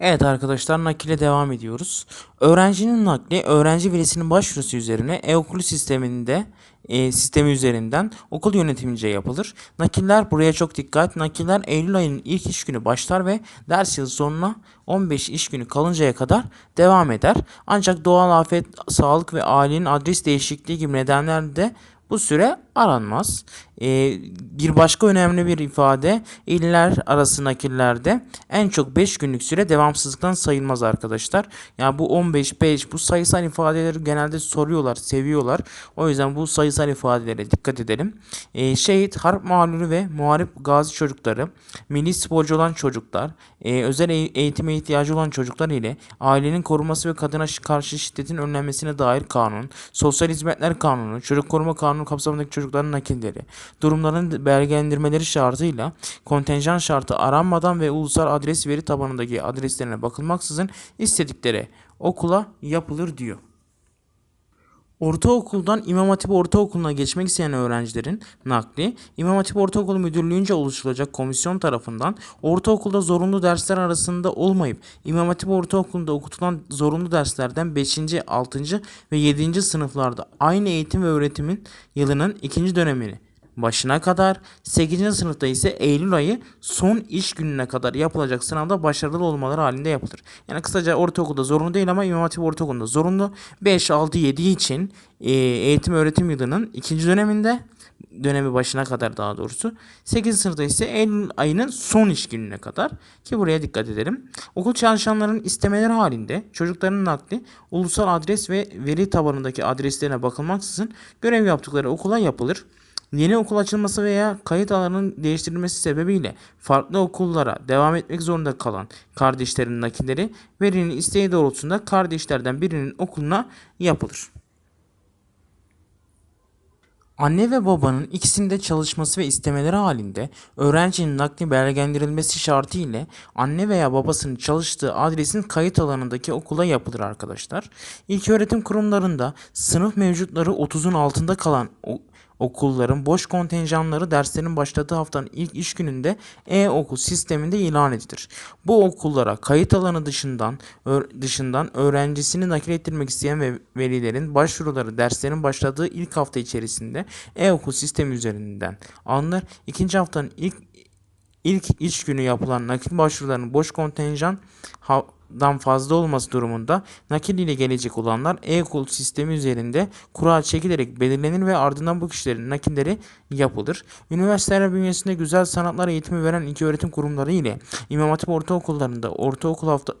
Evet arkadaşlar nakile devam ediyoruz. Öğrencinin nakli öğrenci velisinin başvurusu üzerine e-okulu sisteminde e, sistemi üzerinden okul yönetimince yapılır. Nakiller buraya çok dikkat. Nakiller Eylül ayının ilk iş günü başlar ve ders yılı sonuna 15 iş günü kalıncaya kadar devam eder. Ancak doğal afet, sağlık ve ailenin adres değişikliği gibi nedenlerle bu süre aranmaz. Ee, bir başka önemli bir ifade iller arası nakillerde en çok 5 günlük süre devamsızlıktan sayılmaz arkadaşlar. Yani bu 15, 5 bu sayısal ifadeleri genelde soruyorlar, seviyorlar. O yüzden bu sayısal ifadelere dikkat edelim. Ee, şehit, harp mağluru ve muharip gazi çocukları, milli sporcu olan çocuklar, e, özel eğ- eğitime ihtiyacı olan çocuklar ile ailenin korunması ve kadına karşı şiddetin önlenmesine dair kanun, sosyal hizmetler kanunu, çocuk koruma kanunu kapsamındaki çocukların nakilleri, durumların belgelendirmeleri şartıyla kontenjan şartı aranmadan ve ulusal adres veri tabanındaki adreslerine bakılmaksızın istedikleri okula yapılır diyor. Ortaokuldan İmam Hatip Ortaokulu'na geçmek isteyen öğrencilerin nakli İmam Hatip Ortaokulu Müdürlüğü'nce oluşturulacak komisyon tarafından ortaokulda zorunlu dersler arasında olmayıp İmam Hatip Ortaokulu'nda okutulan zorunlu derslerden 5. 6. ve 7. sınıflarda aynı eğitim ve öğretimin yılının ikinci dönemini başına kadar 8. sınıfta ise Eylül ayı son iş gününe kadar yapılacak sınavda başarılı olmaları halinde yapılır. Yani kısaca ortaokulda zorunlu değil ama İmam Hatip Ortaokulu'nda zorunlu. 5, 6, 7 için e, eğitim öğretim yılının ikinci döneminde dönemi başına kadar daha doğrusu. 8. sınıfta ise Eylül ayının son iş gününe kadar ki buraya dikkat edelim. Okul çalışanlarının istemeleri halinde çocukların nakli ulusal adres ve veri tabanındaki adreslerine bakılmaksızın görev yaptıkları okula yapılır. Yeni okul açılması veya kayıt alanının değiştirilmesi sebebiyle farklı okullara devam etmek zorunda kalan kardeşlerin nakilleri verinin isteği doğrultusunda kardeşlerden birinin okuluna yapılır. Anne ve babanın ikisinde çalışması ve istemeleri halinde öğrencinin nakli belgelendirilmesi şartı ile anne veya babasının çalıştığı adresin kayıt alanındaki okula yapılır arkadaşlar. İlköğretim kurumlarında sınıf mevcutları 30'un altında kalan okulların boş kontenjanları derslerin başladığı haftanın ilk iş gününde e-okul sisteminde ilan edilir. Bu okullara kayıt alanı dışından dışından öğrencisini nakil ettirmek isteyen ve velilerin başvuruları derslerin başladığı ilk hafta içerisinde e-okul sistemi üzerinden alınır. İkinci haftanın ilk İlk iş günü yapılan nakil başvurularının boş kontenjandan fazla olması durumunda nakil ile gelecek olanlar e-okul sistemi üzerinde kura çekilerek belirlenir ve ardından bu kişilerin nakilleri yapılır. Üniversiteler bünyesinde güzel sanatlar eğitimi veren ilköğretim kurumları ile İmam Hatip ortaokullarında ortaokul hafta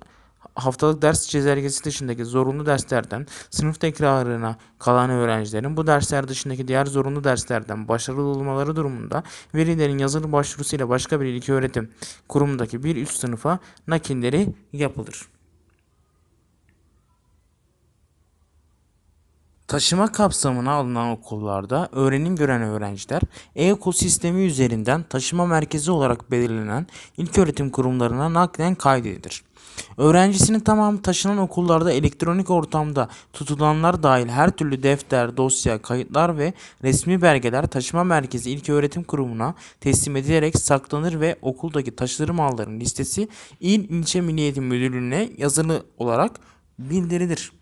haftalık ders çizelgesi dışındaki zorunlu derslerden sınıf tekrarına kalan öğrencilerin bu dersler dışındaki diğer zorunlu derslerden başarılı olmaları durumunda velilerin yazılı başvurusuyla başka bir ilköğretim kurumundaki bir üst sınıfa nakilleri yapılır. Taşıma kapsamına alınan okullarda öğrenim gören öğrenciler e-okul sistemi üzerinden taşıma merkezi olarak belirlenen ilköğretim kurumlarına naklen kaydedilir. Öğrencisinin tamamı taşınan okullarda elektronik ortamda tutulanlar dahil her türlü defter, dosya, kayıtlar ve resmi belgeler taşıma merkezi ilköğretim kurumuna teslim edilerek saklanır ve okuldaki taşıtır malların listesi İl İlçe Milli Eğitim Müdürlüğü'ne yazılı olarak bildirilir.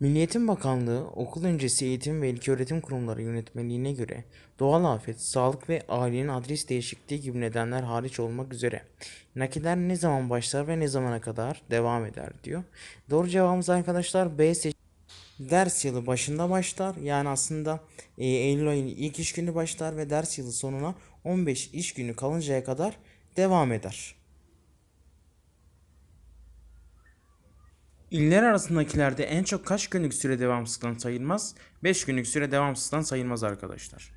Milli Eğitim Bakanlığı okul öncesi eğitim ve ilköğretim kurumları yönetmeliğine göre doğal afet, sağlık ve ailenin adres değişikliği gibi nedenler hariç olmak üzere nakiller ne zaman başlar ve ne zamana kadar devam eder diyor. Doğru cevabımız arkadaşlar B seç Ders yılı başında başlar. Yani aslında e, Eylül ayının ilk iş günü başlar ve ders yılı sonuna 15 iş günü kalıncaya kadar devam eder. İller arasındakilerde en çok kaç günlük süre devamsızlıktan sayılmaz? 5 günlük süre devamsızlıktan sayılmaz arkadaşlar.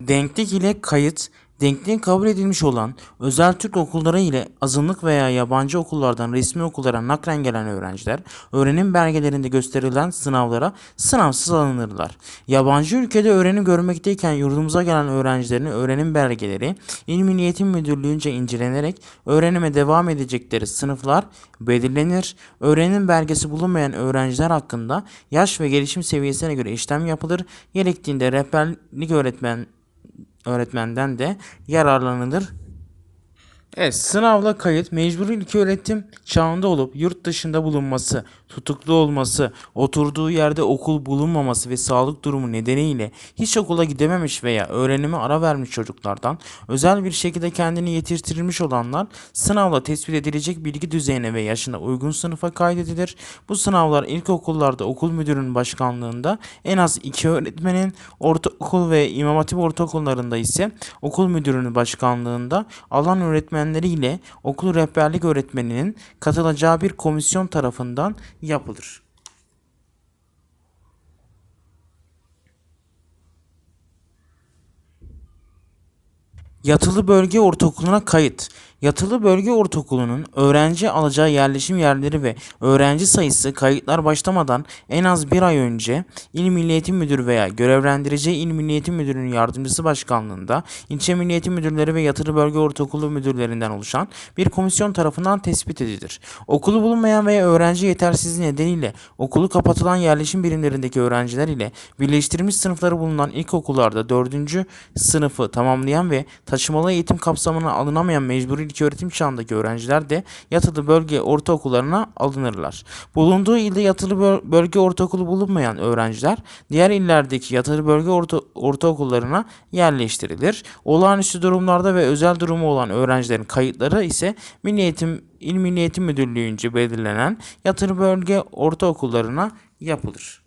Denklik ile kayıt, denkliğin kabul edilmiş olan özel Türk okulları ile azınlık veya yabancı okullardan resmi okullara naklen gelen öğrenciler, öğrenim belgelerinde gösterilen sınavlara sınavsız alınırlar. Yabancı ülkede öğrenim görmekteyken yurdumuza gelen öğrencilerin öğrenim belgeleri İl Milli Eğitim Müdürlüğü'nce incelenerek öğrenime devam edecekleri sınıflar belirlenir. Öğrenim belgesi bulunmayan öğrenciler hakkında yaş ve gelişim seviyesine göre işlem yapılır. Gerektiğinde rehberlik öğretmen öğretmenden de yararlanılır. Evet, sınavla kayıt mecburi ilköğretim çağında olup yurt dışında bulunması, tutuklu olması, oturduğu yerde okul bulunmaması ve sağlık durumu nedeniyle hiç okula gidememiş veya öğrenime ara vermiş çocuklardan özel bir şekilde kendini yetiştirilmiş olanlar sınavla tespit edilecek bilgi düzeyine ve yaşına uygun sınıfa kaydedilir. Bu sınavlar ilkokullarda okul müdürünün başkanlığında en az iki öğretmenin, ortaokul ve imam hatip ortaokullarında ise okul müdürünün başkanlığında alan öğretmenleriyle okul rehberlik öğretmeninin katılacağı bir komisyon tarafından yapılır. Yatılı bölge ortaokuluna kayıt. Yatılı bölge ortaokulunun öğrenci alacağı yerleşim yerleri ve öğrenci sayısı kayıtlar başlamadan en az bir ay önce İl Milli Eğitim Müdürü veya görevlendireceği İl Milli Eğitim Müdürü'nün yardımcısı başkanlığında ilçe Milli Eğitim Müdürleri ve yatılı bölge ortaokulu müdürlerinden oluşan bir komisyon tarafından tespit edilir. Okulu bulunmayan veya öğrenci yetersizliği nedeniyle okulu kapatılan yerleşim birimlerindeki öğrenciler ile birleştirilmiş sınıfları bulunan ilkokullarda 4. sınıfı tamamlayan ve taşımalı eğitim kapsamına alınamayan mecburi ilköğretim çağındaki öğrenciler de yatılı bölge ortaokullarına alınırlar. Bulunduğu ilde yatılı böl- bölge ortaokulu bulunmayan öğrenciler diğer illerdeki yatılı bölge orta- ortaokullarına yerleştirilir. Olağanüstü durumlarda ve özel durumu olan öğrencilerin kayıtları ise Milli Eğitim İl Milli Eğitim Müdürlüğü'nce belirlenen yatılı bölge ortaokullarına yapılır.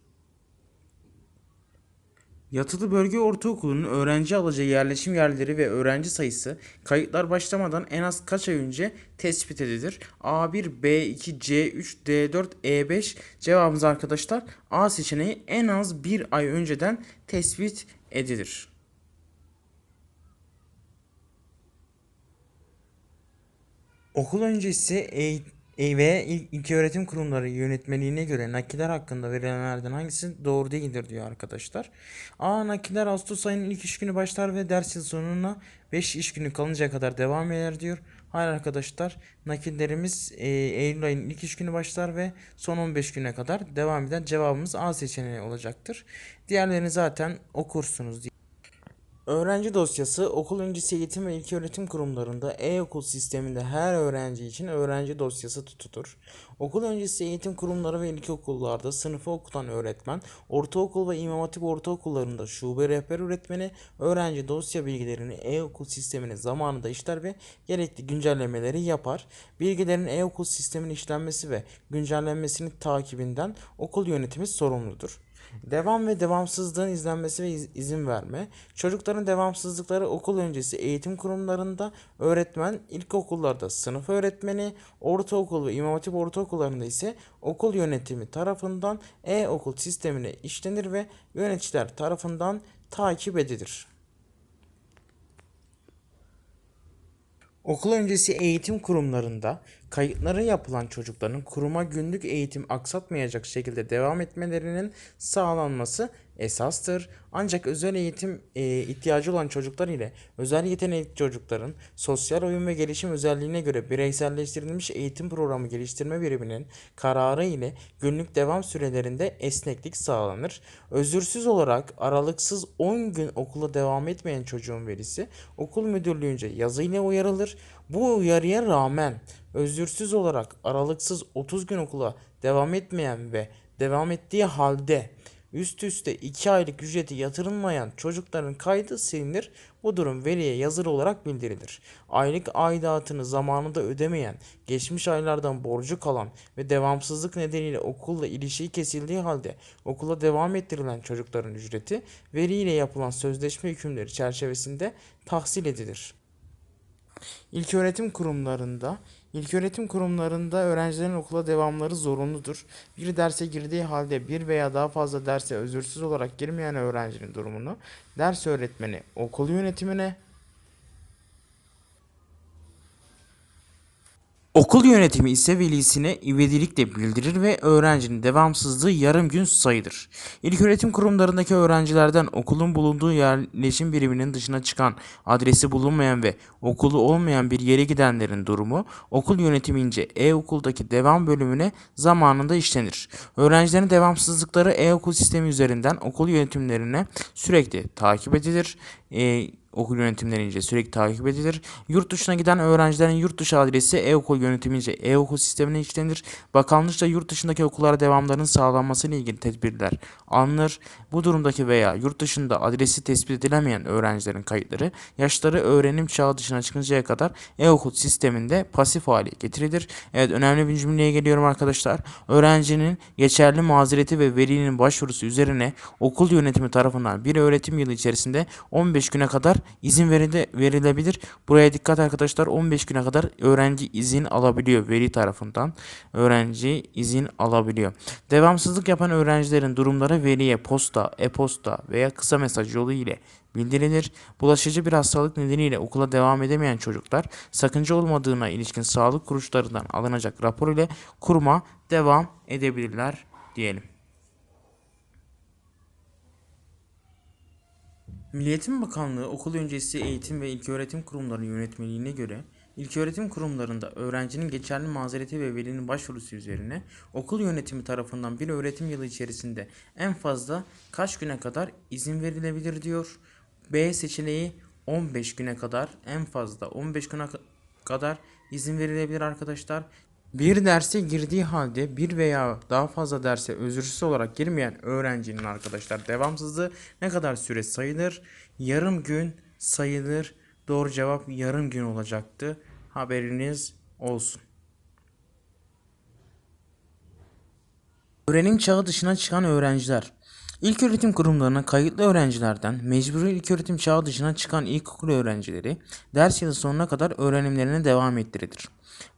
Yatılı bölge ortaokulunun öğrenci alacağı yerleşim yerleri ve öğrenci sayısı kayıtlar başlamadan en az kaç ay önce tespit edilir? A1, B2, C3, D4, E5 cevabımız arkadaşlar A seçeneği en az bir ay önceden tespit edilir. Okul öncesi eğitim ve ilk, ilköğretim kurumları yönetmeliğine göre nakiller hakkında verilenlerden hangisi doğru değildir diyor arkadaşlar. A. Nakiller Ağustos ayının ilk iş günü başlar ve ders yıl sonuna 5 iş günü kalınca kadar devam eder diyor. Hayır arkadaşlar nakillerimiz e, Eylül ayının ilk iş günü başlar ve son 15 güne kadar devam eder. Cevabımız A seçeneği olacaktır. Diğerlerini zaten okursunuz. Öğrenci dosyası okul öncesi eğitim ve ilköğretim kurumlarında e-okul sisteminde her öğrenci için öğrenci dosyası tutulur. Okul öncesi eğitim kurumları ve ilkokullarda sınıfı okutan öğretmen, ortaokul ve imam hatip ortaokullarında şube rehber öğretmeni öğrenci dosya bilgilerini e-okul sistemine zamanında işler ve gerekli güncellemeleri yapar. Bilgilerin e-okul sistemine işlenmesi ve güncellenmesinin takibinden okul yönetimi sorumludur. Devam ve devamsızlığın izlenmesi ve iz- izin verme. Çocukların devamsızlıkları okul öncesi eğitim kurumlarında öğretmen, ilkokullarda sınıf öğretmeni, ortaokul ve imam hatip ortaokullarında ise okul yönetimi tarafından e-okul sistemine işlenir ve yöneticiler tarafından takip edilir. Okul öncesi eğitim kurumlarında kayıtları yapılan çocukların kuruma günlük eğitim aksatmayacak şekilde devam etmelerinin sağlanması esastır. Ancak özel eğitim e, ihtiyacı olan çocuklar ile özel yetenekli çocukların sosyal oyun ve gelişim özelliğine göre bireyselleştirilmiş eğitim programı geliştirme biriminin kararı ile günlük devam sürelerinde esneklik sağlanır. Özürsüz olarak aralıksız 10 gün okula devam etmeyen çocuğun velisi okul müdürlüğünce yazıyla uyarılır. Bu uyarıya rağmen özürsüz olarak aralıksız 30 gün okula devam etmeyen ve devam ettiği halde üst üste 2 aylık ücreti yatırılmayan çocukların kaydı silinir. Bu durum veliye yazılı olarak bildirilir. Aylık aidatını zamanında ödemeyen, geçmiş aylardan borcu kalan ve devamsızlık nedeniyle okulla ilişiği kesildiği halde okula devam ettirilen çocukların ücreti veli ile yapılan sözleşme hükümleri çerçevesinde tahsil edilir. İlköğretim kurumlarında İlköğretim kurumlarında öğrencilerin okula devamları zorunludur. Bir derse girdiği halde bir veya daha fazla derse özürsüz olarak girmeyen öğrencinin durumunu ders öğretmeni okul yönetimine Okul yönetimi ise velisine ivedilikle bildirir ve öğrencinin devamsızlığı yarım gün sayılır. İlköğretim kurumlarındaki öğrencilerden okulun bulunduğu yerleşim biriminin dışına çıkan, adresi bulunmayan ve okulu olmayan bir yere gidenlerin durumu okul yönetimince e-okuldaki devam bölümüne zamanında işlenir. Öğrencilerin devamsızlıkları e-okul sistemi üzerinden okul yönetimlerine sürekli takip edilir. E, okul yönetimlerince sürekli takip edilir. Yurt dışına giden öğrencilerin yurt dışı adresi e-okul yönetimince e-okul sistemine işlenir. Bakanlıkça yurt dışındaki okullara devamlarının sağlanması ile ilgili tedbirler alınır. Bu durumdaki veya yurt dışında adresi tespit edilemeyen öğrencilerin kayıtları yaşları öğrenim çağı dışına çıkıncaya kadar e-okul sisteminde pasif hale getirilir. Evet önemli bir cümleye geliyorum arkadaşlar. Öğrencinin geçerli mazereti ve velinin başvurusu üzerine okul yönetimi tarafından bir öğretim yılı içerisinde 15 güne kadar izin verile- verilebilir. Buraya dikkat arkadaşlar 15 güne kadar öğrenci izin alabiliyor veli tarafından. Öğrenci izin alabiliyor. Devamsızlık yapan öğrencilerin durumları veliye posta, e-posta veya kısa mesaj yolu ile bildirilir. Bulaşıcı bir hastalık nedeniyle okula devam edemeyen çocuklar sakınca olmadığına ilişkin sağlık kuruluşlarından alınacak rapor ile kuruma devam edebilirler diyelim. Milli Eğitim Bakanlığı okul öncesi eğitim ve ilköğretim kurumları yönetmeliğine göre ilköğretim kurumlarında öğrencinin geçerli mazereti ve velinin başvurusu üzerine okul yönetimi tarafından bir öğretim yılı içerisinde en fazla kaç güne kadar izin verilebilir diyor. B seçeneği 15 güne kadar en fazla 15 güne ka- kadar izin verilebilir arkadaşlar. Bir derse girdiği halde bir veya daha fazla derse özürsüz olarak girmeyen öğrencinin arkadaşlar devamsızlığı ne kadar süre sayılır? Yarım gün sayılır. Doğru cevap yarım gün olacaktı. Haberiniz olsun. Öğrenim çağı dışına çıkan öğrenciler. İlköğretim kurumlarına kayıtlı öğrencilerden mecburi ilköğretim çağı dışına çıkan ilkokul öğrencileri ders yılı sonuna kadar öğrenimlerine devam ettirilir.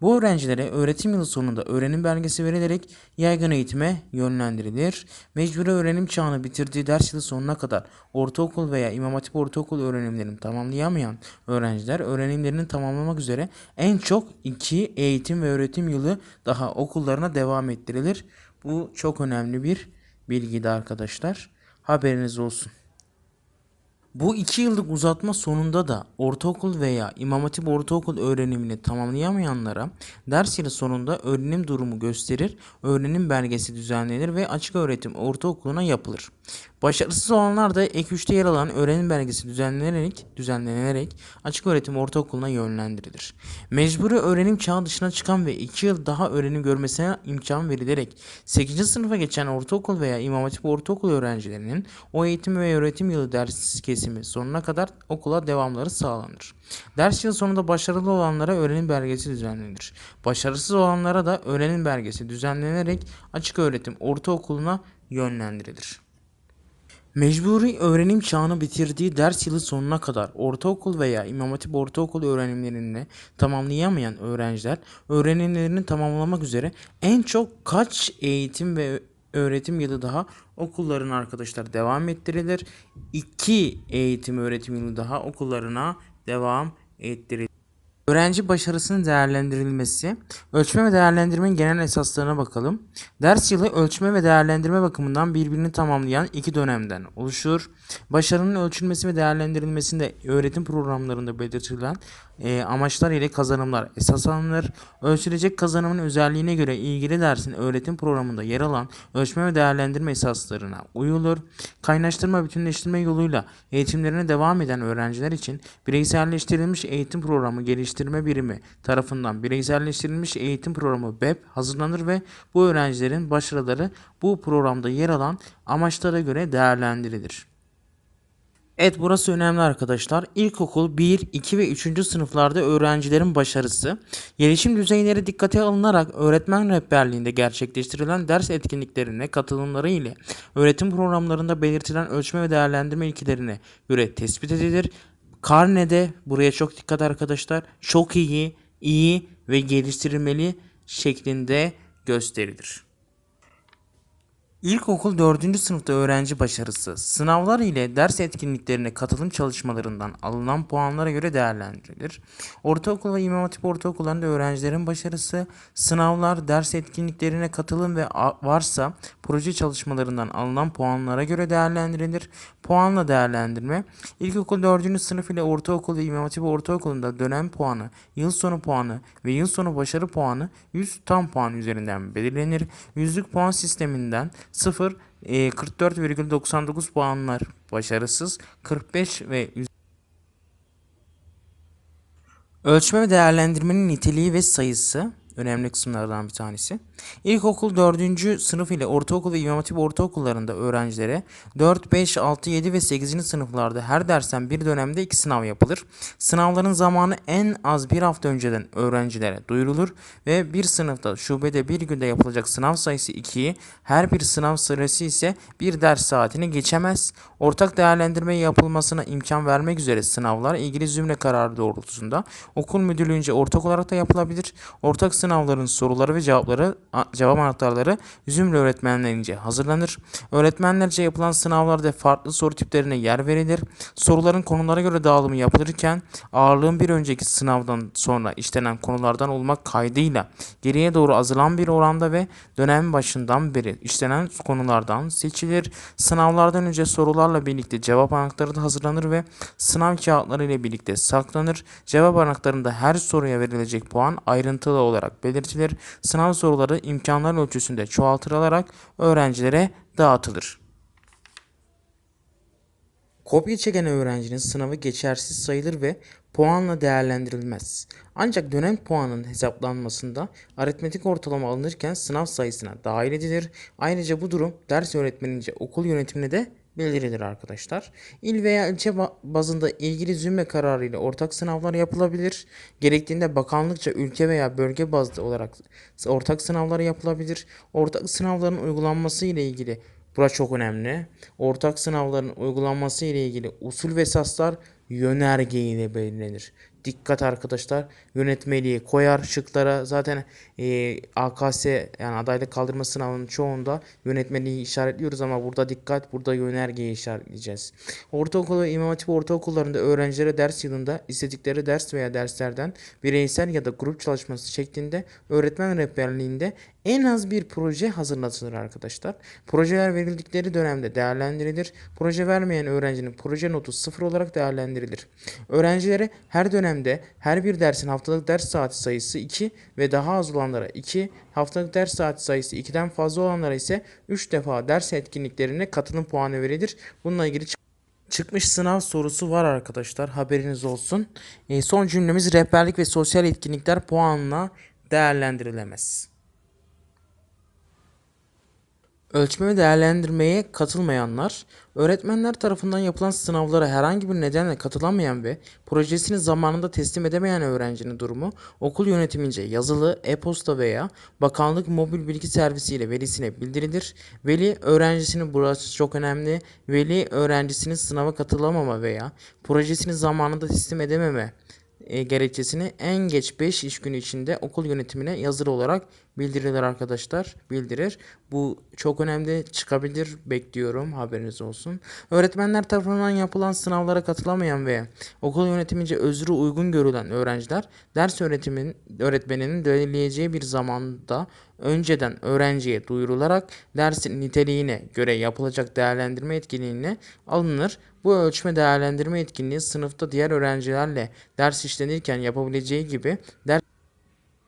Bu öğrencilere öğretim yılı sonunda öğrenim belgesi verilerek yaygın eğitime yönlendirilir. Mecburi öğrenim çağını bitirdiği ders yılı sonuna kadar ortaokul veya imam hatip ortaokul öğrenimlerini tamamlayamayan öğrenciler öğrenimlerini tamamlamak üzere en çok iki eğitim ve öğretim yılı daha okullarına devam ettirilir. Bu çok önemli bir bilgiydi arkadaşlar. Haberiniz olsun. Bu iki yıllık uzatma sonunda da ortaokul veya İmam Hatip ortaokul öğrenimini tamamlayamayanlara ders yılı sonunda öğrenim durumu gösterir, öğrenim belgesi düzenlenir ve açık öğretim ortaokuluna yapılır. Başarısız olanlar da ek 3'te yer alan öğrenim belgesi düzenlenerek, düzenlenerek açık öğretim ortaokuluna yönlendirilir. Mecburi öğrenim çağı dışına çıkan ve 2 yıl daha öğrenim görmesine imkan verilerek 8. sınıfa geçen ortaokul veya İmam Hatip ortaokul öğrencilerinin o eğitim ve öğretim yılı ders kesimi sonuna kadar okula devamları sağlanır. Ders yılı sonunda başarılı olanlara öğrenim belgesi düzenlenir. Başarısız olanlara da öğrenim belgesi düzenlenerek açık öğretim ortaokuluna yönlendirilir. Mecburi öğrenim çağını bitirdiği ders yılı sonuna kadar ortaokul veya İmam Hatip ortaokul öğrenimlerini tamamlayamayan öğrenciler öğrenimlerini tamamlamak üzere en çok kaç eğitim ve öğretim yılı daha okullarına arkadaşlar devam ettirilir. 2 eğitim öğretim yılı daha okullarına devam ettirilir. Öğrenci başarısının değerlendirilmesi. Ölçme ve değerlendirmenin genel esaslarına bakalım. Ders yılı ölçme ve değerlendirme bakımından birbirini tamamlayan iki dönemden oluşur. Başarının ölçülmesi ve değerlendirilmesinde öğretim programlarında belirtilen e, amaçlar ile kazanımlar esas alınır. Ölçülecek kazanımın özelliğine göre ilgili dersin öğretim programında yer alan ölçme ve değerlendirme esaslarına uyulur. Kaynaştırma bütünleştirme yoluyla eğitimlerine devam eden öğrenciler için bireyselleştirilmiş eğitim programı geliştirme birimi tarafından bireyselleştirilmiş eğitim programı BEP hazırlanır ve bu öğrencilerin başarıları bu programda yer alan amaçlara göre değerlendirilir. Evet burası önemli arkadaşlar. İlkokul 1, 2 ve 3. sınıflarda öğrencilerin başarısı, gelişim düzeyleri dikkate alınarak öğretmen rehberliğinde gerçekleştirilen ders etkinliklerine katılımları ile öğretim programlarında belirtilen ölçme ve değerlendirme ilkelerine göre tespit edilir. Karnede buraya çok dikkat arkadaşlar. Çok iyi, iyi ve geliştirilmeli şeklinde gösterilir. İlkokul 4. sınıfta öğrenci başarısı, sınavlar ile ders etkinliklerine katılım çalışmalarından alınan puanlara göre değerlendirilir. Ortaokul ve İmam Hatip ortaokullarında öğrencilerin başarısı, sınavlar, ders etkinliklerine katılım ve varsa proje çalışmalarından alınan puanlara göre değerlendirilir. Puanla değerlendirme, ilkokul 4. sınıf ile ortaokul ve İmam Hatip ortaokulunda dönem puanı, yıl sonu puanı ve yıl sonu başarı puanı 100 tam puan üzerinden belirlenir. Yüzlük puan sisteminden 0 44,99 e, puanlar başarısız 45 ve Ölçme ve değerlendirmenin niteliği ve sayısı önemli kısımlardan bir tanesi. İlkokul 4. sınıf ile ortaokul ve İmam Hatip ortaokullarında öğrencilere 4, 5, 6, 7 ve 8. sınıflarda her dersten bir dönemde iki sınav yapılır. Sınavların zamanı en az bir hafta önceden öğrencilere duyurulur ve bir sınıfta şubede bir günde yapılacak sınav sayısı 2'yi her bir sınav sırası ise bir ders saatini geçemez. Ortak değerlendirme yapılmasına imkan vermek üzere sınavlar ilgili zümre kararı doğrultusunda okul müdürlüğünce ortak olarak da yapılabilir. Ortak sınavların soruları ve cevapları cevap anahtarları zümre öğretmenlerince hazırlanır. Öğretmenlerce yapılan sınavlarda farklı soru tiplerine yer verilir. Soruların konulara göre dağılımı yapılırken ağırlığın bir önceki sınavdan sonra işlenen konulardan olmak kaydıyla geriye doğru azalan bir oranda ve dönem başından beri işlenen konulardan seçilir. Sınavlardan önce sorularla birlikte cevap anahtarı da hazırlanır ve sınav kağıtları ile birlikte saklanır. Cevap anahtarında her soruya verilecek puan ayrıntılı olarak belirtilir. Sınav soruları imkanlar ölçüsünde çoğaltılarak öğrencilere dağıtılır. Kopya çeken öğrencinin sınavı geçersiz sayılır ve puanla değerlendirilmez. Ancak dönem puanının hesaplanmasında aritmetik ortalama alınırken sınav sayısına dahil edilir. Ayrıca bu durum ders öğretmenince okul yönetimine de bildirilir arkadaşlar. İl veya ilçe bazında ilgili zümre kararı ile ortak sınavlar yapılabilir. Gerektiğinde bakanlıkça ülke veya bölge bazlı olarak ortak sınavlar yapılabilir. Ortak sınavların uygulanması ile ilgili Bura çok önemli. Ortak sınavların uygulanması ile ilgili usul ve esaslar yönerge ile belirlenir. Dikkat arkadaşlar yönetmeliği koyar şıklara zaten e, AKS yani adaylık kaldırma sınavının çoğunda yönetmeliği işaretliyoruz ama burada dikkat burada yönergeyi işaretleyeceğiz. Ortaokul ve İmam Hatip ortaokullarında öğrencilere ders yılında istedikleri ders veya derslerden bireysel ya da grup çalışması şeklinde öğretmen rehberliğinde en az bir proje hazırlatılır arkadaşlar. Projeler verildikleri dönemde değerlendirilir. Proje vermeyen öğrencinin proje notu sıfır olarak değerlendirilir. Öğrencilere her dönemde her bir dersin haftalık ders saati sayısı 2 ve daha az olanlara 2, haftalık ders saati sayısı 2'den fazla olanlara ise 3 defa ders etkinliklerine katılım puanı verilir. Bununla ilgili çıkmış sınav sorusu var arkadaşlar haberiniz olsun. E, son cümlemiz rehberlik ve sosyal etkinlikler puanla değerlendirilemez. Ölçme ve değerlendirmeye katılmayanlar, öğretmenler tarafından yapılan sınavlara herhangi bir nedenle katılamayan ve projesini zamanında teslim edemeyen öğrencinin durumu okul yönetimince yazılı, e-posta veya bakanlık mobil bilgi servisiyle velisine bildirilir. Veli öğrencisinin burası çok önemli. Veli öğrencisinin sınava katılamama veya projesini zamanında teslim edememe e, gerekçesini en geç 5 iş günü içinde okul yönetimine yazılı olarak bildirilir arkadaşlar. Bildirir. Bu çok önemli çıkabilir bekliyorum haberiniz olsun. Öğretmenler tarafından yapılan sınavlara katılamayan ve okul yönetimince özrü uygun görülen öğrenciler ders öğretimin öğretmeninin belirleyeceği bir zamanda önceden öğrenciye duyurularak dersin niteliğine göre yapılacak değerlendirme etkinliğine alınır. Bu ölçme değerlendirme etkinliği sınıfta diğer öğrencilerle ders işlenirken yapabileceği gibi ders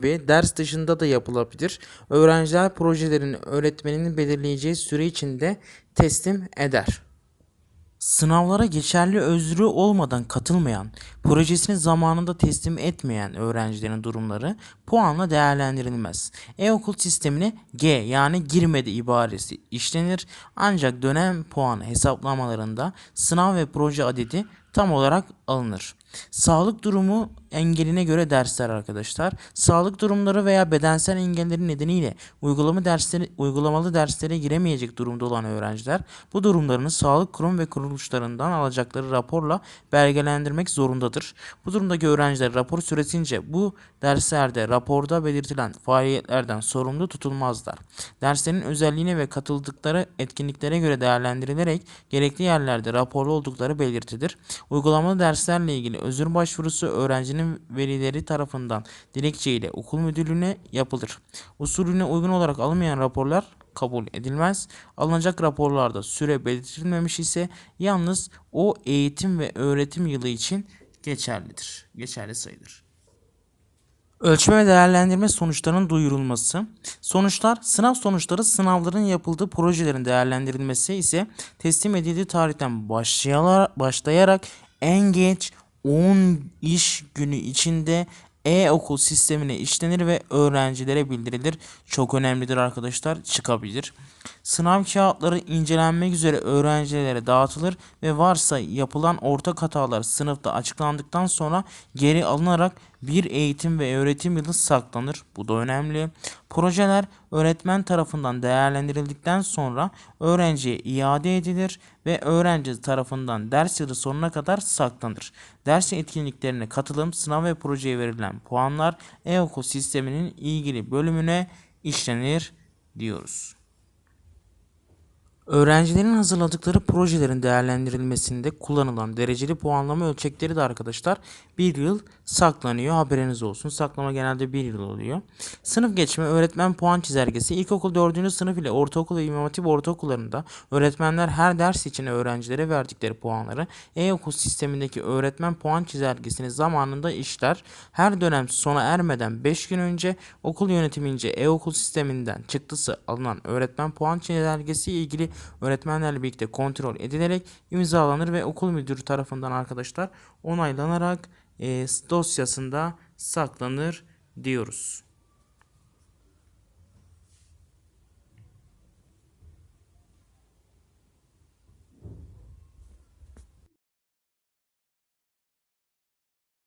ve ders dışında da yapılabilir. Öğrenciler projelerini öğretmeninin belirleyeceği süre içinde teslim eder. Sınavlara geçerli özrü olmadan katılmayan, projesini zamanında teslim etmeyen öğrencilerin durumları puanla değerlendirilmez. E-okul sistemine G yani girmedi ibaresi işlenir ancak dönem puanı hesaplamalarında sınav ve proje adedi tam olarak alınır. Sağlık durumu engeline göre dersler arkadaşlar. Sağlık durumları veya bedensel engelleri nedeniyle uygulama dersleri, uygulamalı derslere giremeyecek durumda olan öğrenciler bu durumlarını sağlık kurum ve kuruluşlarından alacakları raporla belgelendirmek zorundadır. Bu durumdaki öğrenciler rapor süresince bu derslerde raporda belirtilen faaliyetlerden sorumlu tutulmazlar. Derslerin özelliğine ve katıldıkları etkinliklere göre değerlendirilerek gerekli yerlerde raporlu oldukları belirtilir. Uygulamalı derslerle ilgili özür başvurusu öğrencinin velileri tarafından dilekçe ile okul müdürlüğüne yapılır. Usulüne uygun olarak alınmayan raporlar kabul edilmez. Alınacak raporlarda süre belirtilmemiş ise yalnız o eğitim ve öğretim yılı için geçerlidir. Geçerli sayılır. Ölçme ve değerlendirme sonuçlarının duyurulması. Sonuçlar, sınav sonuçları sınavların yapıldığı projelerin değerlendirilmesi ise teslim edildiği tarihten başlayarak en geç 10 iş günü içinde e-okul sistemine işlenir ve öğrencilere bildirilir. Çok önemlidir arkadaşlar. Çıkabilir. Sınav kağıtları incelenmek üzere öğrencilere dağıtılır ve varsa yapılan ortak hatalar sınıfta açıklandıktan sonra geri alınarak bir eğitim ve öğretim yılı saklanır. Bu da önemli. Projeler öğretmen tarafından değerlendirildikten sonra öğrenciye iade edilir ve öğrenci tarafından ders yılı sonuna kadar saklanır. Ders etkinliklerine katılım, sınav ve projeye verilen puanlar e-okul sisteminin ilgili bölümüne işlenir diyoruz. Öğrencilerin hazırladıkları projelerin değerlendirilmesinde kullanılan dereceli puanlama ölçekleri de arkadaşlar bir yıl saklanıyor. Haberiniz olsun. Saklama genelde bir yıl oluyor. Sınıf geçme öğretmen puan çizelgesi ilkokul 4. sınıf ile ortaokul ve imam ortaokullarında öğretmenler her ders için öğrencilere verdikleri puanları e-okul sistemindeki öğretmen puan çizelgesini zamanında işler. Her dönem sona ermeden 5 gün önce okul yönetimince e-okul sisteminden çıktısı alınan öğretmen puan çizelgesi ilgili öğretmenlerle birlikte kontrol edilerek imzalanır ve okul müdürü tarafından arkadaşlar onaylanarak e, dosyasında saklanır diyoruz.